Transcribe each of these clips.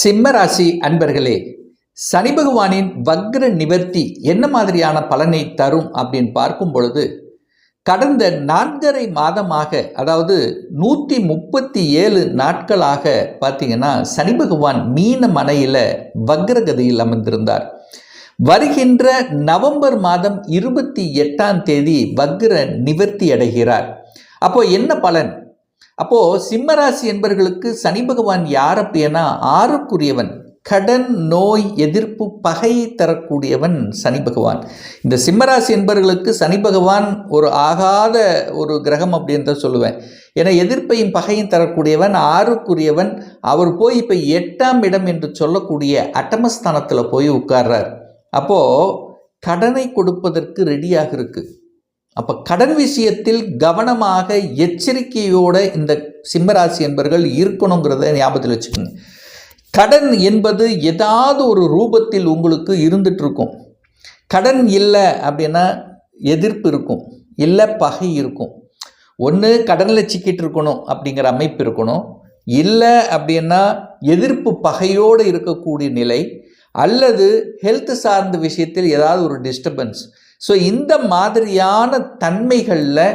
சிம்மராசி அன்பர்களே சனி பகவானின் வக்ர நிவர்த்தி என்ன மாதிரியான பலனை தரும் அப்படின்னு பார்க்கும் பொழுது கடந்த நான்கரை மாதமாக அதாவது நூற்றி முப்பத்தி ஏழு நாட்களாக பார்த்தீங்கன்னா சனி பகவான் மீன மனையில் வக்ரகதியில் அமர்ந்திருந்தார். வருகின்ற நவம்பர் மாதம் இருபத்தி எட்டாம் தேதி வக்ர நிவர்த்தி அடைகிறார். அப்போ என்ன பலன்? அப்போ சிம்மராசி என்பர்களுக்கு சனி பகவான் யார் அப்படின்னா ஆறுக்குரியவன் கடன் நோய் எதிர்ப்பு பகையை தரக்கூடியவன் சனி பகவான். இந்த சிம்மராசி என்பவர்களுக்கு சனி பகவான் ஒரு ஆகாத ஒரு கிரகம் அப்படின்னு தான் சொல்லுவேன். ஏன்னா எதிர்ப்பையும் பகையும் தரக்கூடியவன் ஆறுக்குரியவன். அவர் போய் இப்போ எட்டாம் இடம் என்று சொல்லக்கூடிய அட்டமஸ்தானத்தில் போய் உட்கார்றார். அப்போது கடனை கொடுப்பதற்கு ரெடியாக இருக்குது அப்போ கடன் விஷயத்தில் கவனமாக எச்சரிக்கையோடு இந்த சிம்மராசி என்பர்கள் இருக்கணுங்கிறத ஞாபகத்தில் வச்சுக்கோங்க. கடன் என்பது ஏதாவது ஒரு ரூபத்தில் உங்களுக்கு இருந்துகிட்ருக்கும் கடன் இல்லை அப்படின்னா எதிர்ப்பு இருக்கும். இல்லை பகை இருக்கும். ஒன்று கடனில் சிக்கிட்டு இருக்கணும் அப்படிங்கிற அமைப்பு இருக்கணும். இல்லை அப்படின்னா எதிர்ப்பு பகையோடு இருக்கக்கூடிய நிலை. அல்லது ஹெல்த் சார்ந்த விஷயத்தில் ஏதாவது ஒரு டிஸ்டர்பன்ஸ் ஸோ இந்த மாதிரியான தன்மைகளில்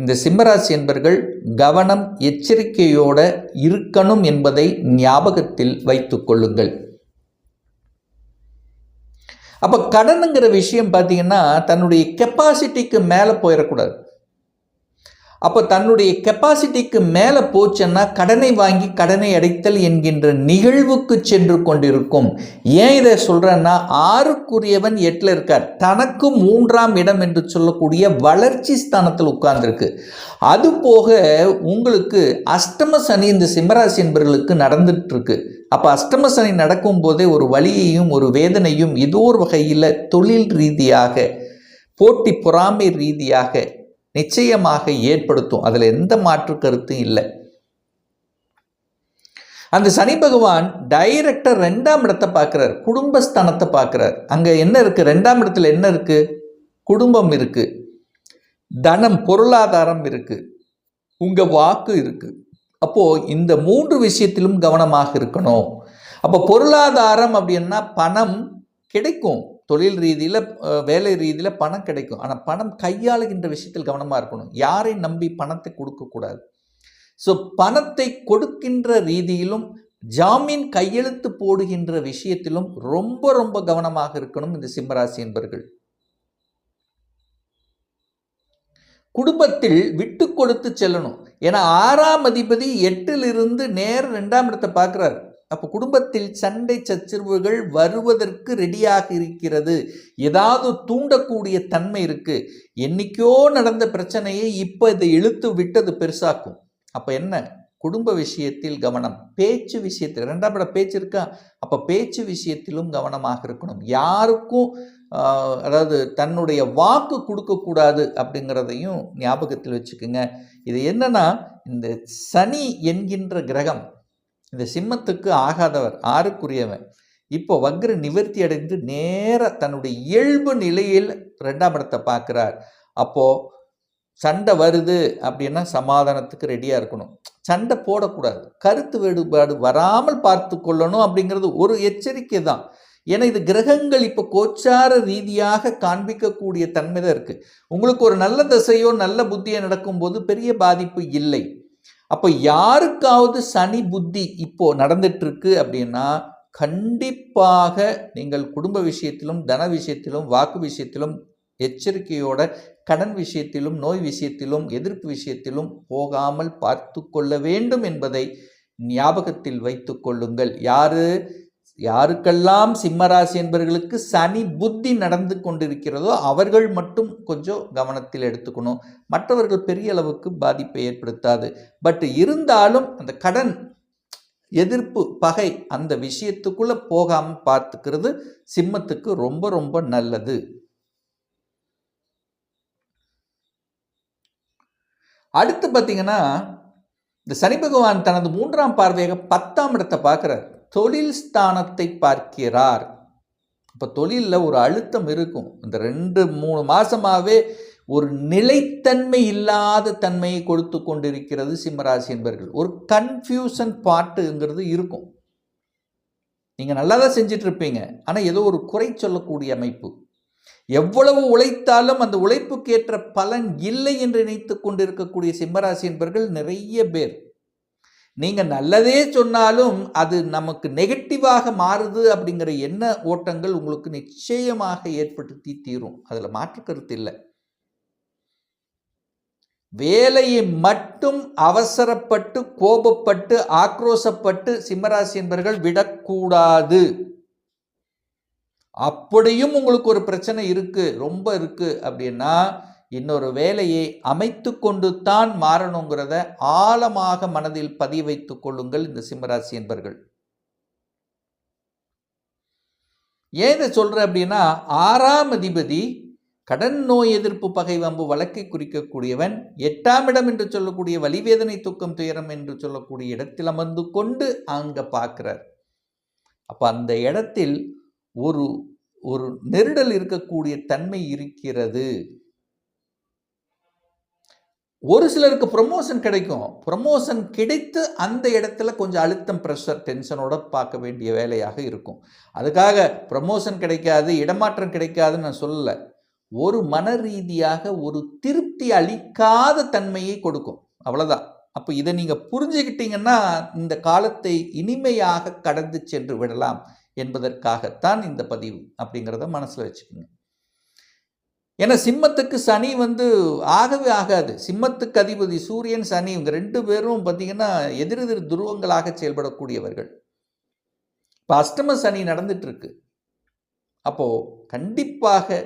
இந்த சிம்மராசி என்பர்கள் கவனம் எச்சரிக்கையோடு இருக்கணும் என்பதை ஞாபகத்தில் வைத்து கொள்ளுங்கள். அப்போ கடனுங்கிற விஷயம் பார்த்தீங்கன்னா தன்னுடைய கெப்பாசிட்டிக்கு மேலே போயிடக்கூடாது அப்போ தன்னுடைய கெப்பாசிட்டிக்கு மேலே போச்சுன்னா கடனை வாங்கி கடனை அடைத்தல் என்கின்ற நிகழ்வுக்கு சென்று கொண்டிருக்கும். ஏன் இதை சொல்கிறேன்னா ஆறுக்குரியவன் எட்டில் இருக்கார். தனக்கு மூன்றாம் இடம் என்று சொல்லக்கூடிய வளர்ச்சி ஸ்தானத்தில் உட்கார்ந்துருக்கு. அதுபோக உங்களுக்கு அஷ்டம சனி இந்த சிம்மராசி என்பவர்களுக்கு நடந்துட்டுருக்கு. அப்போ அஷ்டம சனி நடக்கும் போதே ஒரு வழியையும் ஒரு வேதனையும் ஏதோ ஒரு வகையில் தொழில் ரீதியாக போட்டி பொறாமை ரீதியாக நிச்சயமாக ஏற்படுத்தும். அதில் எந்த மாற்று கருத்தும் இல்லை. அந்த சனி பகவான் டைரக்டர் ரெண்டாம் இடத்தை பார்க்குறார். குடும்பஸ்தானத்தை பார்க்குறார். அங்கே என்ன இருக்குது ரெண்டாம் இடத்துல என்ன இருக்குது குடும்பம் இருக்குது தனம் பொருளாதாரம் இருக்குது உங்கள் வாக்கு இருக்குது அப்போது இந்த மூன்று விஷயத்திலும் கவனமாக இருக்கணும். அப்போ பொருளாதாரம் அப்படின்னா பணம் கிடைக்கும். தொழில் ரீதியில் வேலை ரீதியில் பணம் கிடைக்கும். ஆனால் பணம் கையாளுகின்ற விஷயத்தில் கவனமாக இருக்கணும். யாரை நம்பி பணத்தை கொடுக்கக்கூடாது ஸோ பணத்தை கொடுக்கின்ற ரீதியிலும் ஜாமீன் கையெழுத்து போடுகின்ற விஷயத்திலும் ரொம்ப ரொம்ப கவனமாக இருக்கணும் இந்த சிம்மராசி என்பர்கள். குடும்பத்தில் விட்டு கொடுத்து செல்லணும். ஏன்னா ஆறாம் அதிபதி எட்டிலிருந்து நேர் ரெண்டாம் இடத்தை பார்க்குறாரு. அப்போ குடும்பத்தில் சண்டை சச்சரவுகள் வருவதற்கு ரெடியாக இருக்கிறது. ஏதாவது தூண்டக்கூடிய தன்மை இருக்கு. என்னைக்கோ நடந்த பிரச்சனையை இப்போ இதை இழுத்து விட்டது பெருசாக்கும். அப்போ என்ன? குடும்ப விஷயத்தில் கவனம். பேச்சு விஷயத்தில். ரெண்டாம் இடம் பேச்சு இருக்கா? அப்போ பேச்சு விஷயத்திலும் கவனமாக இருக்கணும். யாருக்கும் அதாவது தன்னுடைய வாக்கு கொடுக்கக்கூடாது அப்படிங்கிறதையும் ஞாபகத்தில் வச்சுக்கோங்க. இது என்னன்னா இந்த சனி என்கின்ற கிரகம் இந்த சிம்மத்துக்கு ஆகாதவர் ஆறுக்குரியவன். இப்போ வக்ர நிவர்த்தி அடைந்து நேர தன்னுடைய இயல்பு நிலையில் ரெண்டாம் இடத்தை பார்க்குறார். அப்போது சண்டை வருது அப்படின்னா சமாதானத்துக்கு ரெடியாக இருக்கணும். சண்டை போடக்கூடாது. கருத்து வேறுபாடு வராமல் பார்த்து கொள்ளணும் அப்படிங்கிறது ஒரு எச்சரிக்கை தான். ஏன்னா இது கிரகங்கள் இப்போ கோச்சார ரீதியாக காண்பிக்கக்கூடிய தன்மை தான் இருக்குது உங்களுக்கு ஒரு நல்ல திசையோ நல்ல புத்தியோ நடக்கும்போது பெரிய பாதிப்பு இல்லை. அப்போ யாருக்காவது சனி புத்தி இப்போ நடந்துட்டு இருக்கு அப்படின்னா கண்டிப்பாக நீங்கள் குடும்ப விஷயத்திலும் தன விஷயத்திலும் வாக்கு விஷயத்திலும் எச்சரிக்கையோட கடன் விஷயத்திலும் நோய் விஷயத்திலும் எதிர்ப்பு விஷயத்திலும் போகாமல் பார்த்து கொள்ள வேண்டும் என்பதை ஞாபகத்தில் வைத்து கொள்ளுங்கள். யாரு? யாருக்கெல்லாம் சிம்மராசி என்பவர்களுக்கு சனி புத்தி நடந்து கொண்டிருக்கிறதோ அவர்கள் மட்டும் கொஞ்சம் கவனத்தில் எடுத்துக்கணும். மற்றவர்கள் பெரிய அளவுக்கு பாதிப்பை ஏற்படுத்தாது. பட் இருந்தாலும் அந்த கடன் எதிர்ப்பு பகை அந்த விஷயத்துக்குள்ளே போகாமல் பார்த்துக்கிறது சிம்மத்துக்கு ரொம்ப ரொம்ப நல்லது. அடுத்து பார்த்தீங்கன்னா இந்த சனி பகவான் தனது மூன்றாம் பார்வையாக பத்தாம் இடத்தை பார்க்குறார். தொழில் ஸ்தானத்தை பார்க்கிறார். இப்போ தொழிலில் ஒரு அழுத்தம் இருக்கும். இந்த ரெண்டு மூணு மாதமாகவே ஒரு நிலைத்தன்மை இல்லாத தன்மையை கொடுத்து கொண்டிருக்கிறது சிம்மராசி என்பர்கள். ஒரு கன்ஃபியூசன் பாட்டுங்கிறது இருக்கும். நீங்கள் நல்லா தான் செஞ்சிட்ருப்பீங்க. ஆனால் ஏதோ ஒரு குறை சொல்லக்கூடிய அமைப்பு. எவ்வளவு உழைத்தாலும் அந்த உழைப்புக்கேற்ற பலன் இல்லை என்று நினைத்து கொண்டிருக்கக்கூடிய சிம்மராசி என்பர்கள் நிறைய பேர். நீங்கள் நல்லதே சொன்னாலும் அது நமக்கு நெகட்டிவாக மாறுது அப்படிங்கிற எண்ண ஓட்டங்கள் உங்களுக்கு நிச்சயமாக ஏற்படுத்தி தீரும். அதில் மாற்று கருத்து இல்லை. வேலையை மட்டும் அவசரப்பட்டு கோபப்பட்டு ஆக்ரோசப்பட்டு சிம்மராசி என்பர்கள் விடக்கூடாது. அப்படியும் உங்களுக்கு ஒரு பிரச்சனை இருக்கு ரொம்ப இருக்கு அப்படின்னா இன்னொரு வேலையை அமைத்து கொண்டு தான் மாறணுங்கிறத ஆழமாக மனதில் பதிய வைத்துக் கொள்ளுங்கள் இந்த சிம்மராசி என்பர்கள். ஏன் இதை சொல்கிறேன் அப்படின்னா ஆறாம் அதிபதி கடன் நோய் எதிர்ப்பு பகை வம்பு வழக்கை குறிக்கக்கூடியவன் எட்டாம் இடம் என்று சொல்லக்கூடிய வலிவேதனை துக்கம் துயரம் என்று சொல்லக்கூடிய இடத்தில் அமர்ந்து கொண்டு அங்கே பார்க்கிறார். அப்போ அந்த இடத்தில் ஒரு ஒரு நெருடல் இருக்கக்கூடிய தன்மை இருக்கிறது. ஒரு சிலருக்கு ப்ரொமோஷன் கிடைக்கும். ப்ரொமோஷன் கிடைத்து அந்த இடத்துல கொஞ்சம் அழுத்தம் ப்ரெஷர் டென்ஷனோட பார்க்க வேண்டிய வேலையாக இருக்கும். அதுக்காக ப்ரமோஷன் கிடைக்காது இடமாற்றம் கிடைக்காதுன்னு நான் சொல்லலை. ஒரு மன ரீதியாக ஒரு திருப்தி அளிக்காத தன்மையை கொடுக்கும். அவ்வளோதான் அப்போ இதை நீங்கள் புரிஞ்சுக்கிட்டீங்கன்னா இந்த காலத்தை இனிமையாக கடந்து சென்று விடலாம் என்பதற்காகத்தான் இந்த பதிவு அப்படிங்கிறத மனசில் வச்சுக்கோங்க. ஏன்னா சிம்மத்துக்கு சனி வந்து ஆகவே ஆகாது. சிம்மத்துக்கு அதிபதி சூரியன் சனி இவங்க ரெண்டு பேரும் பார்த்தீங்கன்னா எதிரெதிர் துருவங்களாக செயல்படக்கூடியவர்கள். இப்போ அஷ்டம சனி நடந்துட்டு இருக்கு அப்போது கண்டிப்பாக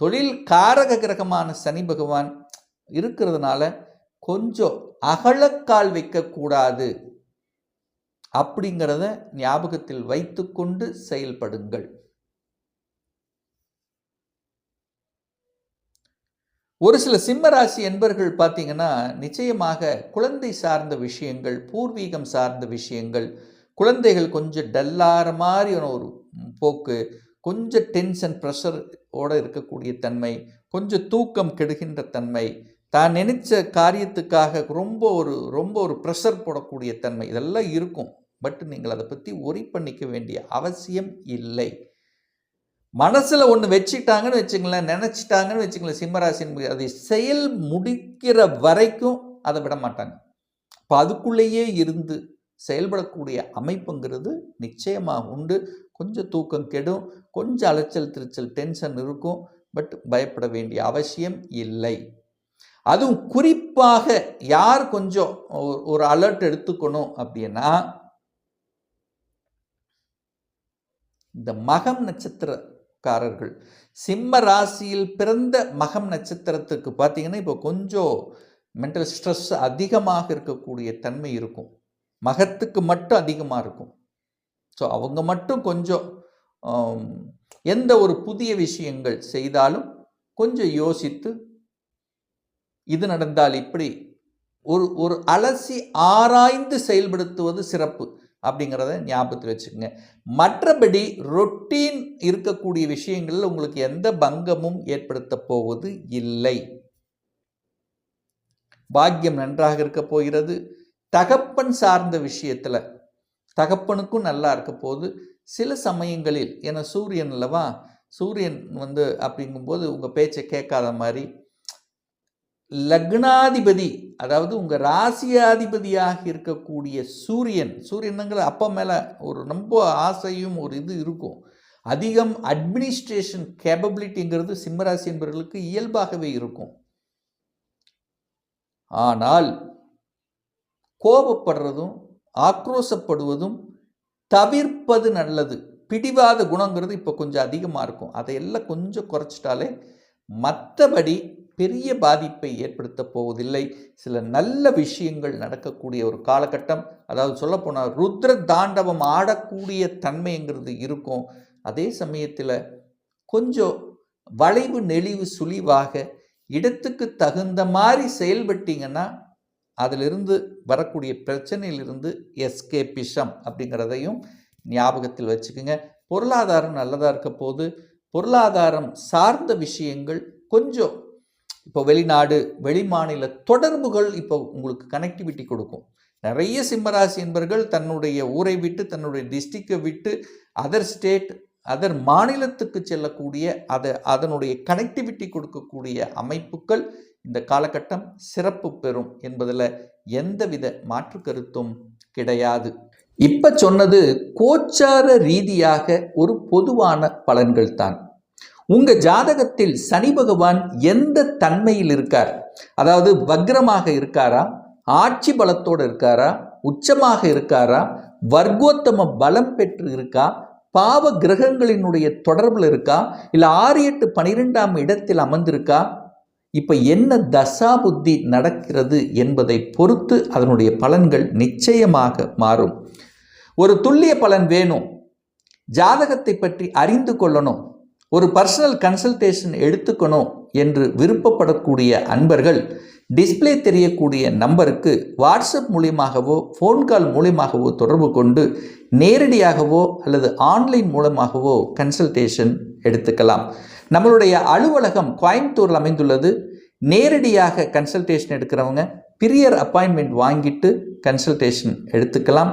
தொழில் காரக கிரகமான சனி பகவான் இருக்கிறதுனால கொஞ்சம் அகலக்கால் வைக்கக்கூடாது. அப்படிங்கிறத ஞாபகத்தில் வைத்துக்கொண்டு செயல்படுங்கள். ஒரு சில சிம்மராசி என்பர்கள் பார்த்தீங்கன்னா நிச்சயமாக குழந்தை சார்ந்த விஷயங்கள் பூர்வீகம் சார்ந்த விஷயங்கள் குழந்தைகள் கொஞ்சம் டல்லார மாதிரியான ஒரு போக்கு கொஞ்சம் டென்ஷன் ப்ரெஷர் ஓட இருக்கக்கூடிய தன்மை கொஞ்சம் தூக்கம் கெடுகின்ற தன்மை தான் நினைச்ச காரியத்துக்காக ரொம்ப ஒரு ரொம்ப ஒரு ப்ரெஷர் போடக்கூடிய தன்மை இதெல்லாம் இருக்கும். பட் நீங்கள் அதை பற்றி ஒரி பண்ணிக்க வேண்டிய அவசியம் இல்லை. மனசில் ஒன்று வச்சுக்கிட்டாங்கன்னு வச்சுங்களேன் நினச்சிட்டாங்கன்னு வச்சுங்களேன் சிம்மராசின் அதை செயல் முடிக்கிற வரைக்கும் அதை விட மாட்டாங்க. இப்போ அதுக்குள்ளேயே இருந்து செயல்படக்கூடிய அமைப்புங்கிறது நிச்சயமாக உண்டு. கொஞ்சம் தூக்கம் கெடும் கொஞ்சம் அலைச்சல் திருச்சல் டென்ஷன் இருக்கும் பட் பயப்பட வேண்டிய அவசியம் இல்லை. அதுவும் குறிப்பாக யார் கொஞ்சம் ஒரு அலர்ட் எடுத்துக்கணும் அப்படின்னா இந்த மகம் காரர்கள் சிம்ம ராசியில் பிறந்த மகம் நட்சத்திரத்துக்கு பார்த்தீங்கன்னா இப்போ கொஞ்சம் மென்டல் ஸ்ட்ரெஸ் அதிகமாக இருக்கக்கூடிய தன்மை இருக்கும். மகத்துக்கு மட்டும் அதிகமாக இருக்கும். ஸோ அவங்க மட்டும் கொஞ்சம் எந்த ஒரு புதிய விஷயங்கள் செய்தாலும் கொஞ்சம் யோசித்து இது நடந்தால் இப்படி ஒரு ஒரு அலசி ஆராய்ந்து செயல்படுத்துவது சிறப்பு. அப்படிங்கிறத ஞாபகத்தில் வச்சுக்கோங்க. மற்றபடி ரொட்டீன் இருக்கக்கூடிய விஷயங்களில் உங்களுக்கு எந்த பங்கமும் ஏற்படுத்த போவது இல்லை. பாக்கியம் நன்றாக இருக்க போகிறது. தகப்பன் சார்ந்த விஷயத்தில் தகப்பனுக்கும் நல்லா இருக்க போது சில சமயங்களில் ஏன்னா சூரியன் அல்லவா? சூரியன் வந்து அப்படிங்கும்போது உங்கள் பேச்சை கேட்காத மாதிரி லக்னாதிபதி அதாவது உங்கள் ராசியாதிபதியாக இருக்கக்கூடிய சூரியன் சூரியனுங்கிற அப்போ மேலே ஒரு ரொம்ப ஆசையும் ஒரு இது இருக்கும். அதிகம் அட்மினிஸ்ட்ரேஷன் கேப்பபிலிட்டிங்கிறது சிம்மராசி என்பவர்களுக்கு இயல்பாகவே இருக்கும். ஆனால் கோபப்படுறதும் ஆக்ரோசப்படுவதும் தவிர்ப்பது நல்லது. பிடிவாத குணங்கிறது இப்போ கொஞ்சம் அதிகமாக இருக்கும். அதையெல்லாம் கொஞ்சம் குறைச்சிட்டாலே மற்றபடி பெரிய பாதிப்பை ஏற்படுத்த போவதில்லை. சில நல்ல விஷயங்கள் நடக்கக்கூடிய ஒரு காலகட்டம் அதாவது சொல்லப்போனால் ருத்ர தாண்டவம் ஆடக்கூடிய தன்மைங்கிறது இருக்கும். அதே சமயத்தில் கொஞ்சம் வளைவு நெளிவு சுழிவாக இடத்துக்கு தகுந்த மாதிரி செயல்பட்டீங்கன்னா அதிலிருந்து வரக்கூடிய பிரச்சனையிலிருந்து எஸ்கேபிஷம் அப்படிங்கிறதையும் ஞாபகத்தில் வச்சுக்கோங்க. பொருளாதாரம் நல்லதாக இருக்க போது பொருளாதாரம் சார்ந்த விஷயங்கள் கொஞ்சம் இப்போ வெளிநாடு வெளிமாநில தொடர்புகள் இப்போ உங்களுக்கு கனெக்டிவிட்டி கொடுக்கும். நிறைய சிம்மராசி என்பர்கள் தன்னுடைய ஊரை விட்டு தன்னுடைய டிஸ்ட்ரிக்டை விட்டு அதர் ஸ்டேட் அதர் மாநிலத்துக்கு செல்லக்கூடிய அதை அதனுடைய கனெக்டிவிட்டி கொடுக்கக்கூடிய அமைப்புகள் இந்த காலகட்டம் சிறப்பு பெறும் என்பதில் எந்தவித மாற்று கருத்தும் கிடையாது. இப்போ சொன்னது கோச்சார ரீதியாக ஒரு பொதுவான பலன்கள் தான். உங்க ஜாதகத்தில் சனி பகவான் எந்த தன்மையில் இருக்கார்? அதாவது வக்ரமாக இருக்காரா? ஆட்சி பலத்தோடு இருக்காரா? உச்சமாக இருக்காரா? வர்க்கோத்தம பலம் பெற்று இருக்கா? பாவ கிரகங்களினுடைய தொடர்பில் இருக்கா? இல்லை ஆறு எட்டு பனிரெண்டாம் இடத்தில் அமர்ந்திருக்கா? இப்போ என்ன தசா புத்தி நடக்கிறது என்பதை பொறுத்து அதனுடைய பலன்கள் நிச்சயமாக மாறும். ஒரு துல்லிய பலன் வேணும். ஜாதகத்தை பற்றி அறிந்து கொள்ளணும். ஒரு பர்சனல் கன்சல்டேஷன் எடுத்துக்கணும் என்று விருப்பப்படக்கூடிய அன்பர்கள் டிஸ்ப்ளே தெரியக்கூடிய நம்பருக்கு வாட்ஸ்அப் மூலியமாகவோ ஃபோன் கால் மூலியமாகவோ தொடர்பு கொண்டு நேரடியாகவோ அல்லது ஆன்லைன் மூலமாகவோ கன்சல்டேஷன் எடுத்துக்கலாம். நம்மளுடைய அலுவலகம் கோயம்புத்தூரில் அமைந்துள்ளது. நேரடியாக கன்சல்டேஷன் எடுக்கிறவங்க பிரியர் அப்பாயின்மெண்ட் வாங்கிட்டு கன்சல்டேஷன் எடுத்துக்கலாம்.